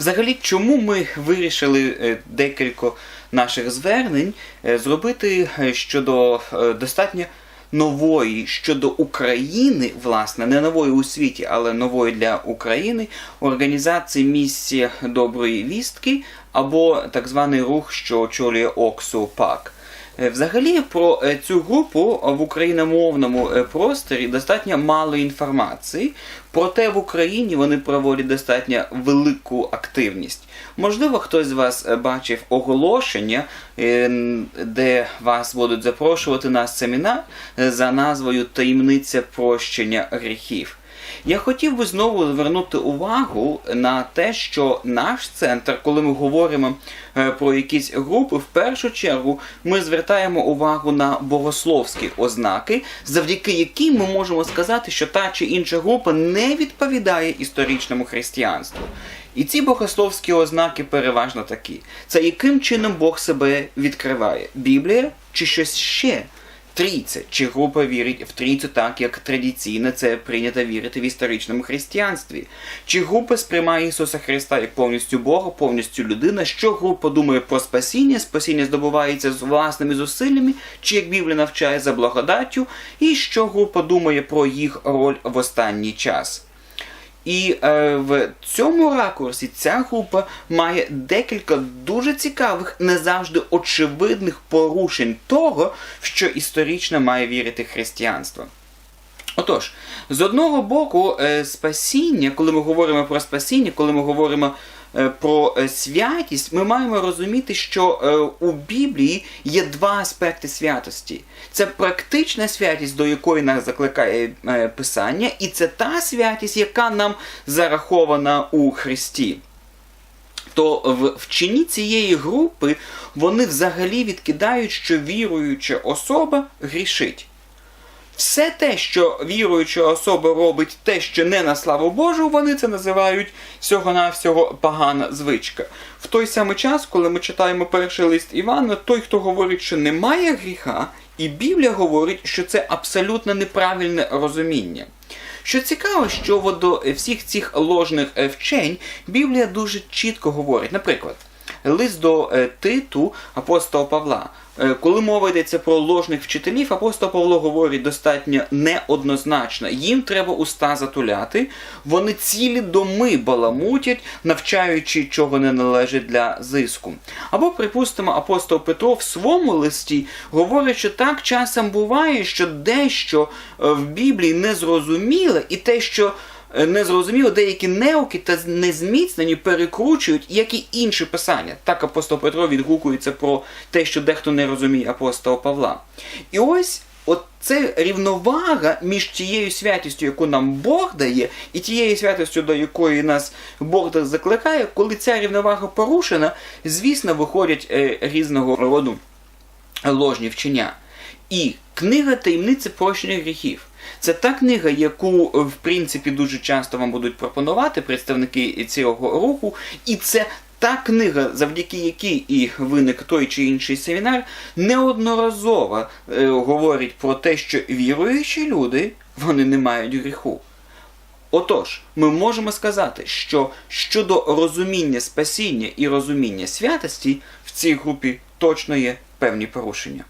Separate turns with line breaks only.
Взагалі, чому ми вирішили е, декілька наших звернень е, зробити е, щодо достатньо нової щодо України, власне, не нової у світі, але нової для України організації місії доброї вістки або так званий рух, що очолює Оксу Пак. Е, Взагалі про е, цю групу в україномовному е, просторі достатньо мало інформації, проте в Україні вони проводять достатньо велику активність. Можливо, хтось з вас бачив оголошення, де вас будуть запрошувати на семінар за назвою Таємниця прощення гріхів. Я хотів би знову звернути увагу на те, що наш центр, коли ми говоримо е, про якісь групи, в першу чергу ми звертаємо увагу на богословські ознаки, завдяки яким ми можемо сказати, що та чи інша група не відповідає історичному християнству. І ці богословські ознаки переважно такі: це яким чином Бог себе відкриває? Біблія чи щось ще? Трійця, чи група вірить в трійцю так, як традиційно це прийнято вірити в історичному християнстві? Чи група сприймає Ісуса Христа як повністю Бога, повністю людина? Що група думає про спасіння? Спасіння здобувається з власними зусиллями, чи як Біблія навчає за благодаттю? І що група думає про їх роль в останній час? І е, в цьому ракурсі ця група має декілька дуже цікавих, не завжди очевидних порушень того, що історично має вірити християнство. Отож, з одного боку, е, спасіння, коли ми говоримо про спасіння, коли ми говоримо про е, святість, ми маємо розуміти, що е, у Біблії є два аспекти святості: це практична святість, до якої нас закликає е, Писання, і це та святість, яка нам зарахована у Христі то в вчені цієї групи вони взагалі відкидають, що віруюча особа грішить. Все те, що віруюча особа робить те, що не на славу Божу, вони це називають всього-навсього погана звичка. В той самий час, коли ми читаємо перший лист Івана, той, хто говорить, що немає гріха, і Біблія говорить, що це абсолютно неправильне розуміння. Що цікаво, що до всіх цих ложних е, вчень Біблія дуже чітко говорить. Наприклад, лист до е, Титу апостола Павла. Е, Коли мова йдеться про ложних вчителів, апостол Павло говорить достатньо неоднозначно. Їм треба уста затуляти. Вони цілі доми баламутять, навчаючи, чого не належить для зиску. Або, припустимо, апостол Петро в своєму листі говорить, що так часом буває, що дещо е, в Біблії незрозуміле, і те, що незрозуміло, деякі неуки та незміцнені перекручують, як і інші писання. Так апостол Петро відгукується про те, що дехто не розуміє апостола Павла. І ось це рівновага між тією святістю, яку нам Бог дає, і тією святістю, до якої нас Бог закликає, коли ця рівновага порушена, звісно, виходять е, різного роду ложні вчення. І книга таємниці прощення гріхів. Це та книга, яку, в принципі, дуже часто вам будуть пропонувати представники цього руху, і це та книга, завдяки якій і виник той чи інший семінар, неодноразово е, говорить про те, що віруючі люди вони не мають гріху. Отож, ми можемо сказати, що щодо розуміння спасіння і розуміння святості в цій групі точно є певні порушення.